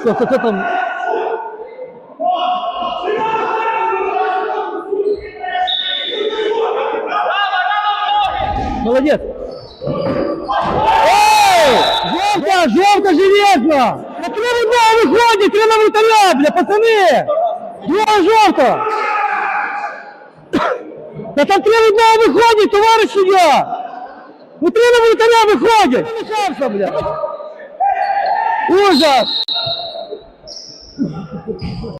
хто, хто там. Молодець. Эй! Жовта, жовта, железна! На три в одного виходять, три на вратаря, бля, пацани! Друга жовта! Та там три в одного виходять, товариш! Ну три на вратаря виходять! Ужас! discutimos.